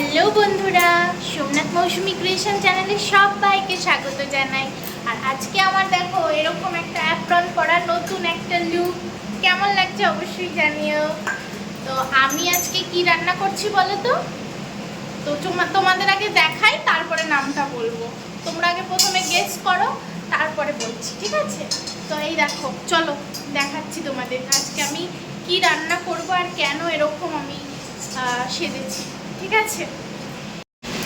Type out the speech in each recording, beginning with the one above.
Hello বন্ধুরা, সোমনাথ মৌসুমী creation চ্যানেলে সবাইকে স্বাগত জানাই। আর আজকে আমার দেখো এরকম একটা অ্যাপ্রন পরা নতুন একটা লুক কেমন লাগছে অবশ্যই জানিও। তো আমি আজকে কি রান্না করছি বলো তো? তো তোমাদের আগে দেখাই, তারপরে নামটা বলব। তোমরা আগে প্রথমে গেস করো, তারপরে বলছি, ঠিক আছে? তো এই দেখো, চলো দেখাচ্ছি তোমাদের আজকে আমি কি রান্না করব আর কেন এরকম আমি সেজেছি। ঠিক আছে?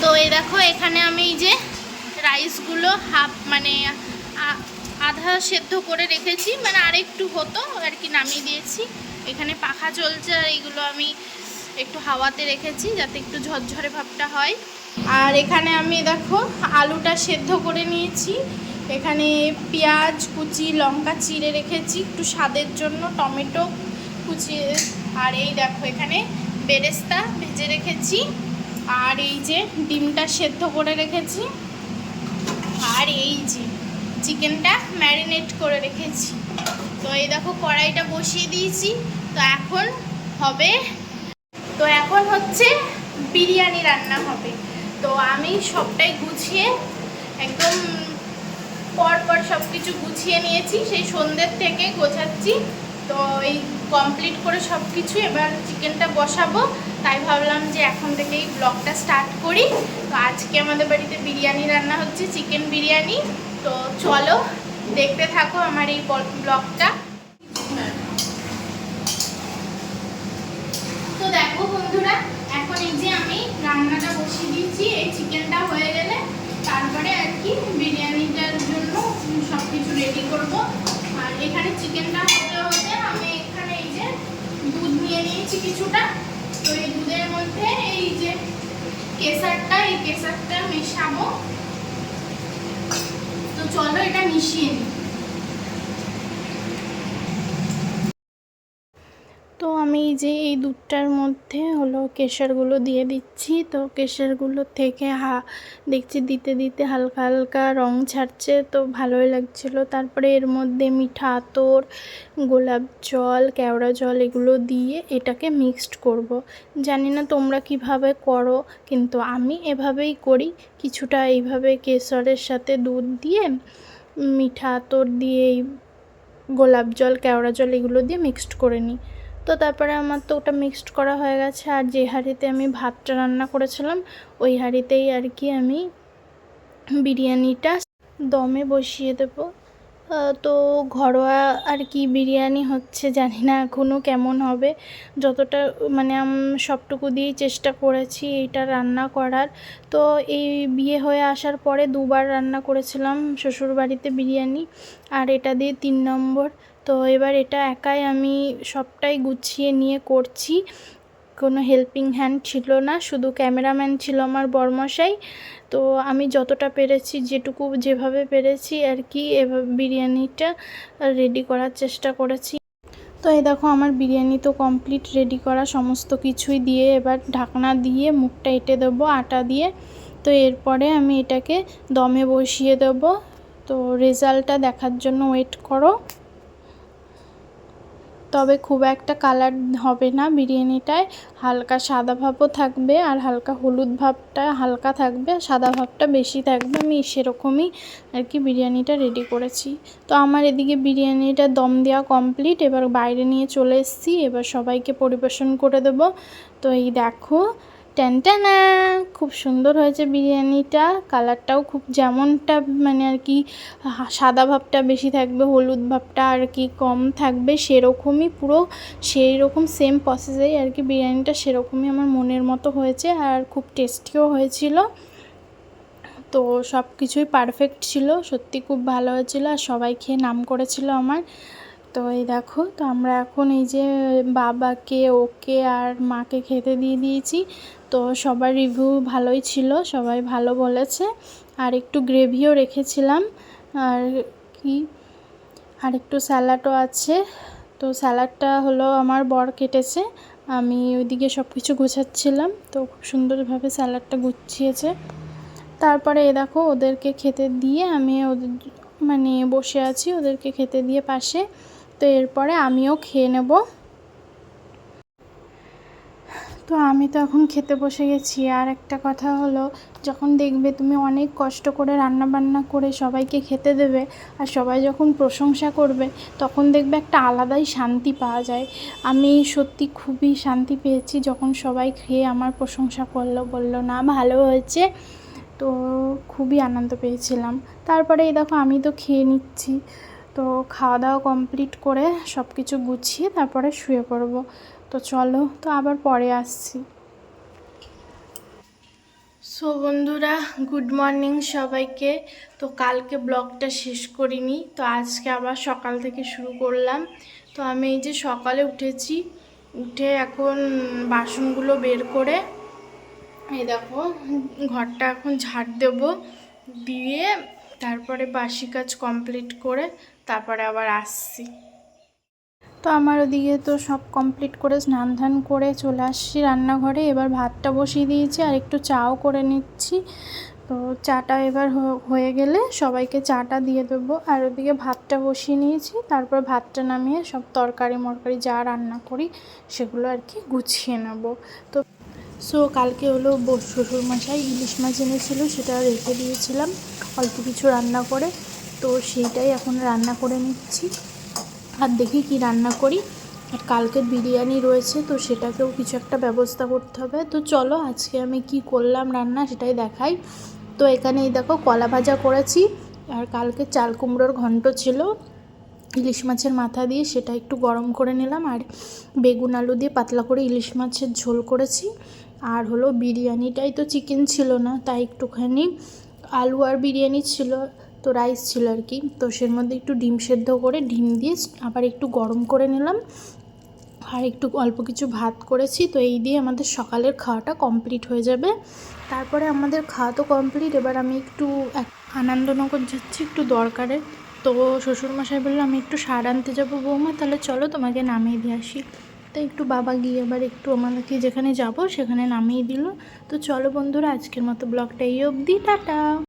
তো এই দেখো, এখানে আমি যে রাইসগুলো হাফ মানে আধা সেদ্ধ করে রেখেছি। মানে আরেকটু হতো, আর কি নামিয়ে দিয়েছি। এখানে পাখা চলছে, আর এইগুলো আমি একটু হাওয়াতে রেখেছি, যাতে একটু ঝরঝরে ভাবটা হয়। আর এখানে আমি দেখো, আলুটা সেদ্ধ করে নিয়েছি। এখানে পেঁয়াজ, কুচি, লঙ্কা চিড়ে রেখেছি, একটু স্বাদের জন্য, টমেটো কুচিয়ে আর এই দেখো, এখানে বেরেস্তা ভেজে রেখেছি। আর এই যে ডিমটা সেদ্ধ করে রেখেছি। আর এই যে চিকেনটা ম্যারিনেট করে রেখেছি। তো এই দেখো কড়াইটা বসিয়ে দিয়েছি। তো এখন হবে, তো এখন হচ্ছে বিরিয়ানি রান্না হবে। তো আমি সবটাই গুছিয়ে একদম পর পর সব কিছু গুছিয়ে নিয়েছি। সেই সন্ধ্যের থেকে গোছাচ্ছি। তো এই কমপ্লিট করে সব কিছু এবার চিকেনটা বসাবো। তাই ভাবলাম যে এখন থেকেই ব্লগটা স্টার্ট করি। তো আজকে আমাদের বাড়িতে বিরিয়ানি রান্না হচ্ছে চিকেন বিরিয়ানি। তো চলো, দেখতে থাকো আমার এই ব্লগটা তো দেখো বন্ধুরা, এখন এই যে আমি রান্নাটা বসিয়ে দিয়েছি এই চিকেনটা হয়ে গেলে তারপরে আর কি বিরিয়ানিটার জন্য সব কিছু রেডি করব। এখানে চিকেনটা হতে হতে আমি এখানে এই যে দুধ নিয়ে নিয়েছি কিছুটা। তো এই দুধের মধ্যে এই যে কেসারটা, এই কেসারটা মেশাবো। তো চলো এটা মিশিয়ে নিই। তো আমি যে এই দুধটার মধ্যে হলো কেশরগুলো দিয়ে দিচ্ছি, তো কেশরগুলো থেকে হা, দেখছি দিতে দিতে হালকা হালকা রং ছাড়ছে, তো ভালোই লাগছিল। তারপরে এর মধ্যে মিঠা আতর, গোলাপ জল, কেওড়া জল এগুলো দিয়ে এটাকে মিক্সড করব। জানি না তোমরা কীভাবে করো, কিন্তু আমি এভাবেই করি। কিছুটা এইভাবে কেশরের সাথে দুধ দিয়ে, মিঠা আতর দিয়ে গোলাপ জল, কেওড়া জল এগুলো দিয়ে মিক্সড করে নিই। তো তারপরে আমার তো ওটা মিক্সড করা হয়ে গেছে। আর যে হাঁড়িতে আমি ভাতটা রান্না করেছিলাম, ওই হাঁড়িতেই আর কি আমি বিরিয়ানিটা দমে বসিয়ে দেবো। তো ঘরোয়া আর কি বিরিয়ানি হচ্ছে, জানি না এখনও কেমন হবে। যতটা মানে আমি, সবটুকু দিয়েই চেষ্টা করেছি এইটা রান্না করার। তো এই বিয়ে হয়ে আসার পরে দুবার রান্না করেছিলাম শ্বশুরবাড়িতে বিরিয়ানি। আর এটা দিয়ে তিন নম্বর তো এবার এটা একাই আমি সবটাই গুছিয়ে নিয়ে করছি। কোনো হেল্পিং হ্যান্ড ছিল না, শুধু ক্যামেরাম্যান ছিল আমার বরমশাই। তো আমি যতটা পেরেছি, যেটুকু যেভাবে পেরেছি আর কি, এভাবে বিরিয়ানিটা রেডি করার চেষ্টা করেছি। তো এই দেখো, আমার বিরিয়ানি তো কমপ্লিট রেডি করা সমস্ত কিছুই দিয়ে এবার ঢাকনা দিয়ে মুখটা এঁটে দেবো আটা দিয়ে। তো এরপরে আমি এটাকে দমে বসিয়ে দেবো। তো রেজাল্টটা দেখার জন্য ওয়েট করো। তবে খুব একটা কালার হবে না বিরিয়ানিটায়। হালকা সাদা ভাবও থাকবে আর হালকা হলুদ ভাবটা হালকা থাকবে সাদা ভাবটা বেশি থাকবে। আমি সেরকমই আর কি বিরিয়ানিটা রেডি করেছি। তো আমার এদিকে বিরিয়ানিটা দম দেওয়া কমপ্লিট এবার বাইরে নিয়ে চলে এসেছি। এবার সবাইকে পরিবেশন করে দেব। তো এই দেখো ট্যানটানা খুব সুন্দর হয়েছে বিরিয়ানিটা কালারটাও খুব যেমনটা মানে আর কি সাদা ভাবটা বেশি থাকবে হলুদ ভাবটা আর কি কম থাকবে সেরকমই পুরো সেই রকম সেম প্রসেসেই আর কি বিরিয়ানিটা সেরকমই আমার মনের মতো হয়েছে আর খুব টেস্টিও হয়েছিল তো সব কিছুই পারফেক্ট ছিল সত্যি খুব ভালো হয়েছিল আর সবাই খেয়ে নাম করেছিল আমার তো এই দেখো তো আমরা এখন এই যে বাবাকে ওকে আর মাকে খেতে দিয়ে দিয়েছি তো সবার রিভিউ ভালোই ছিল, সবাই ভালো বলেছে। আর একটু গ্রেভিও রেখেছিলাম। আর কি? আর একটু স্যালাডও আছে। তো স্যালাডটা হলো আমার বর কেটেছে। আমি ওইদিকে সব কিছু গুছাচ্ছিলাম। তো খুব সুন্দরভাবে স্যালাডটা গুছিয়েছে। তারপরে এ দেখো, ওদেরকে খেতে দিয়ে আমি ওদের মানে বসে আছি ওদেরকে খেতে দিয়ে পাশে। তো এরপরে আমিও খেয়ে নেব। তো আমি তো এখন খেতে বসে গেছি। আর একটা কথা হলো, যখন দেখবে তুমি অনেক কষ্ট করে রান্না বান্না করে সবাইকে খেতে দেবে আর সবাই যখন প্রশংসা করবে, তখন দেখবে একটা আলাদাই শান্তি পাওয়া যায়। আমি সত্যি খুবই শান্তি পেয়েছি যখন সবাই খেয়ে আমার প্রশংসা করল, বলল, না, ভালো হয়েছে। তো খুবই আনন্দ পেয়েছিলাম। তারপরে এই দেখো, আমি তো খেয়ে নিচ্ছি। তো খাওয়া দাওয়া কমপ্লিট করে সব কিছু গুছিয়ে তারপরে শুয়ে পড়ব। তো চলো, তো আবার পরে আসছি। সো বন্ধুরা, গুড মর্নিং সবাইকে। তো কালকে ব্লগটা শেষ করিনি, তো আজকে আবার সকাল থেকে শুরু করলাম। তো আমি এই যে সকালে উঠেছি, উঠে এখন বাসনগুলো বের করে, এই দেখো, ঘরটা এখন ঝাড় দেব, দিয়ে তারপরে বাসি কাজ কমপ্লিট করে তারপরে আবার আসছি। তো আমার ওদিকে তো সব কমপ্লিট করে স্নান ধান করে চলে আসছি রান্নাঘরে। এবার ভাতটা বসিয়ে দিয়েছি আর একটু চাও করে নিচ্ছি। তো চাটা এবার হয়ে গেলে সবাইকে চাটা দিয়ে দেবো। আর ওদিকে ভাতটা বসিয়ে নিয়েছি, তারপর ভাতটা নামিয়ে সব তরকারি মরকারি যা রান্না করি সেগুলো আর কি গুছিয়ে নেব। তো, সো কালকে হলো শ্বশুরমশাই ইলিশ মাছ এনেছিল, সেটা রেখে দিয়েছিলাম অল্প কিছু রান্না করে। তো সেইটাই এখন রান্না করে নিচ্ছি। আর দেখি কি রান্না করি। আর কালকের বিরিয়ানি রয়েছে, তো সেটাকেও কিছু একটা ব্যবস্থা করতে হবে। তো চলো, আজকে আমি কি করলাম রান্না সেটাই দেখাই। তো এখানে এই দেখো, কলা ভাজা করেছি। আর কালকে চাল কুমড়োর ঘন্ট ছিল। ইলিশ মাছের মাথা দিয়ে সেটা একটু গরম করে নিলাম। আর বেগুন আলু দিয়ে পাতলা করে ইলিশ মাছের ঝোল করেছি। আর হলো বিরিয়ানিটাই তো চিকেন ছিল না, তাই একটুখানি আলু আর বিরিয়ানি ছিল। তো রাইস ছিল আর কি। তো সের মধ্যে একটু ডিম সেদ্ধ করে ডিম দিয়ে আবার একটু গরম করে নিলাম। আর একটু অল্প কিছু ভাত করেছি, তো এই দিয়ে আমাদের সকালের খাওয়াটা কমপ্লিট হয়ে যাবে। তারপরে আমাদের খাওয়া তো কমপ্লিট এবার আমি একটু এক- আনন্দনগর যাচ্ছি একটু দরকারে। তো শ্বশুরমশাই বলল, আমি একটু সার আনতে যাব বৌমা, তাহলে চলো তোমাকে নামিয়ে দিয়ে আসি। তো একটু বাবা গিয়ে আবার একটু আমাদেরকে যেখানে যাব সেখানে নামিয়ে দিল। তো চলো বন্ধুরা, আজকের মতো ব্লগটা এই অবধি, টাটা!